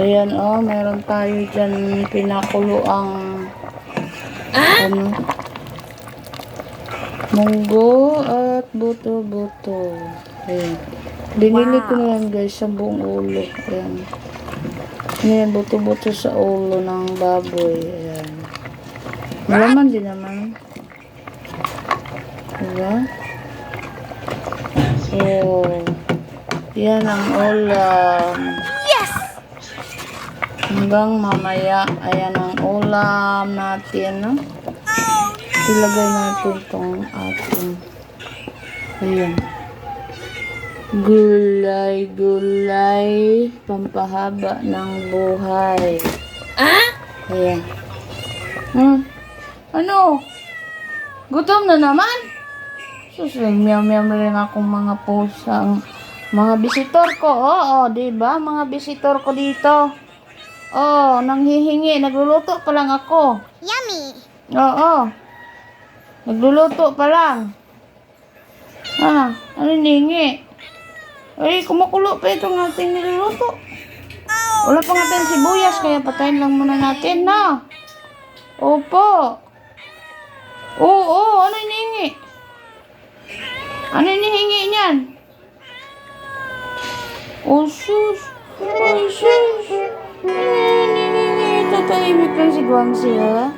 Ayan oh, meron tayo dyan pinakulo ang ano, munggo at buto-buto. Ayan. Binili ko na yan guys sa buong ulo. Ayan. Ayan, buto-buto sa ulo ng baboy. Ayan. Malaman din naman. Diba? So, yan ang ulam. Hanggang mamaya, ayan ang ulam natin, no? Ilagay natin tong ating, ayan. Gulay, gulay, pampahaba ng buhay. Ah? Ayan. Hmm. Ano? Gutom na naman? Susay, meow-meow na rin akong mga pusang mga bisitor ko. Oo, di ba? Mga bisitor ko dito. Oh, nanghihingi. Nagluluto pa lang ako. Yummy. Oo. Nagluluto pa lang. Ah, ano hiningi? Ay, kumukulo pa itong ating niluluto. Wala pa nga tayong sibuyas, kaya patayin lang muna natin, na. Opo. Oo, ano hinihingi? Ano hinihingi niyan? Oh, sus. Oh, sus. Tatahimik lang si Guangxi, ha?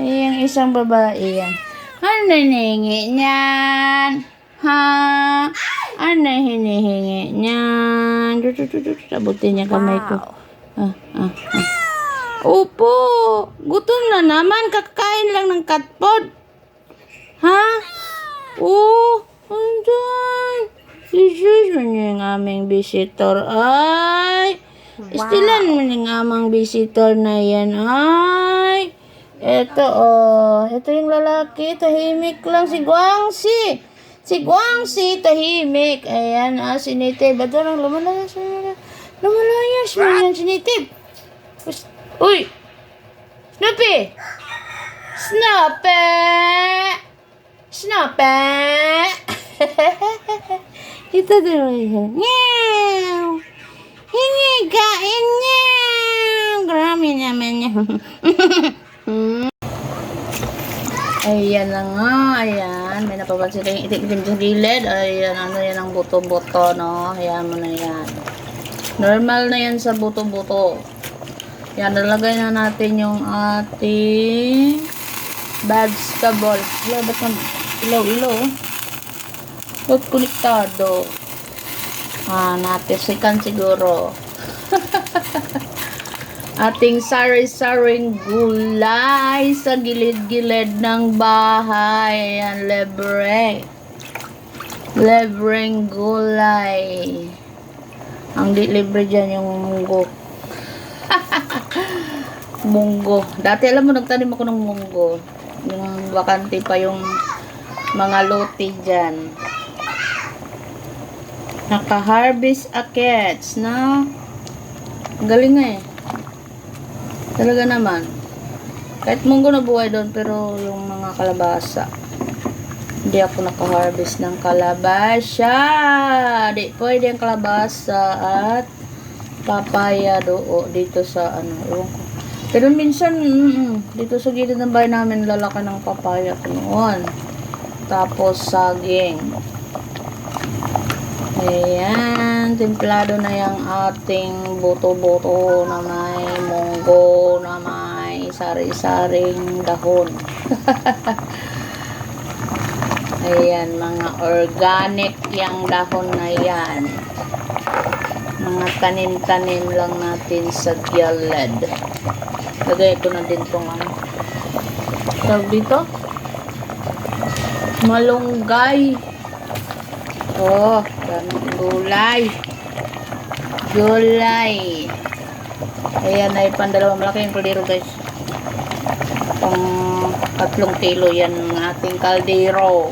Ay, yung isang babae yan. Ano hinihingi niyan? Ha? Ano hinihingi niyan? Sabutin niya kamay ko. Ah, ah, ah. Opo, gutom na naman. Kakain lang ng cat food. Ha? Oo, andyan. Man yung aming visitor. Ay, istilan mo yung aming visitor na yan. Ay, eto oh, ito yung lalaki. Tahimik lang si Guangxi. Si Guangxi, tahimik. Ayan, ah, sinitib. Ba't lang lumalayas? Lumalayas mo yan, sinitib. Us- Uy! Snoopy! Snoopy! Snoopy! Ito mo yan. Meow! Hingi kain meow! Grabe naman yan. Ayan na nga, ayan. May napapansin kayong itik-itim sa gilid. Ayan, ano yan ang buto-buto, no? Ayan mo na yan. Normal na yan sa buto-buto. Yan, nalagay na natin yung ating vegetable. Hello, ba't na ilaw-ilaw? Ba't konektado? Ah, natisikan siguro. ating sari-saring gulay sa gilid-gilid ng bahay. Ayan, lebre. Lebreng gulay. Ang libre dyan yung munggo. munggo. Dati alam mo, nagtanim ako ng munggo. Yung bakante pa yung mga lote dyan. Naka-harvest akets, na galing nga eh. Talaga naman. Kahit munggo na buhay doon, pero yung mga kalabasa. Hindi ako naka-harvest ng kalabasa. Di pwede ang kalabasa at papaya do dito sa ano. Pero minsan, mm, dito sa gilid ng bahay namin, lalaki ng papaya ko noon. Tapos, saging. Ayan, templado na yung ating buto-buto na may munggo, na may sari-saring dahon. Ayan, mga organic yung dahon na yan. Mga tanim-tanim lang natin sa gilid. Lagay ko na din tong ano. Tawag dito? Malunggay. Oh, daming gulay. Gulay. Ayan ay pandalawang malaki yung kaldero guys. Pang tatlong kilo yan ng ating kaldero.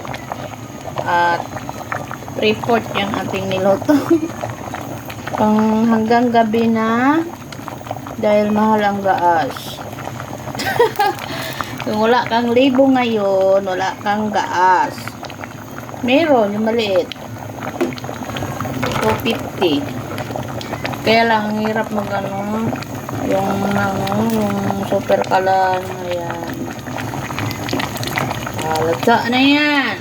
At 3-4 yung ating niloto. Pang hanggang gabi na dahil mahal ang gaas. Kung wala kang libo ngayon, wala kang gaas. Meron, yung maliit. 250. Kaya lang, ang hirap mag ano, yung ano, yung super kalan, ayan. Halata na yan.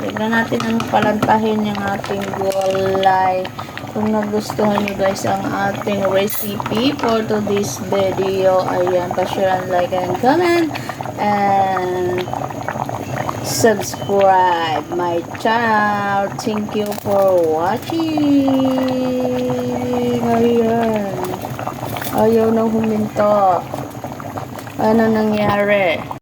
Tignan natin ang palantahin yung ating gulay. Kung nagustuhan nyo guys ang ating recipe for today's video, ayan, pa-share and like and comment. And subscribe my channel. Thank you for watching. Ayan. Ayaw nang huminto. Ano nangyari?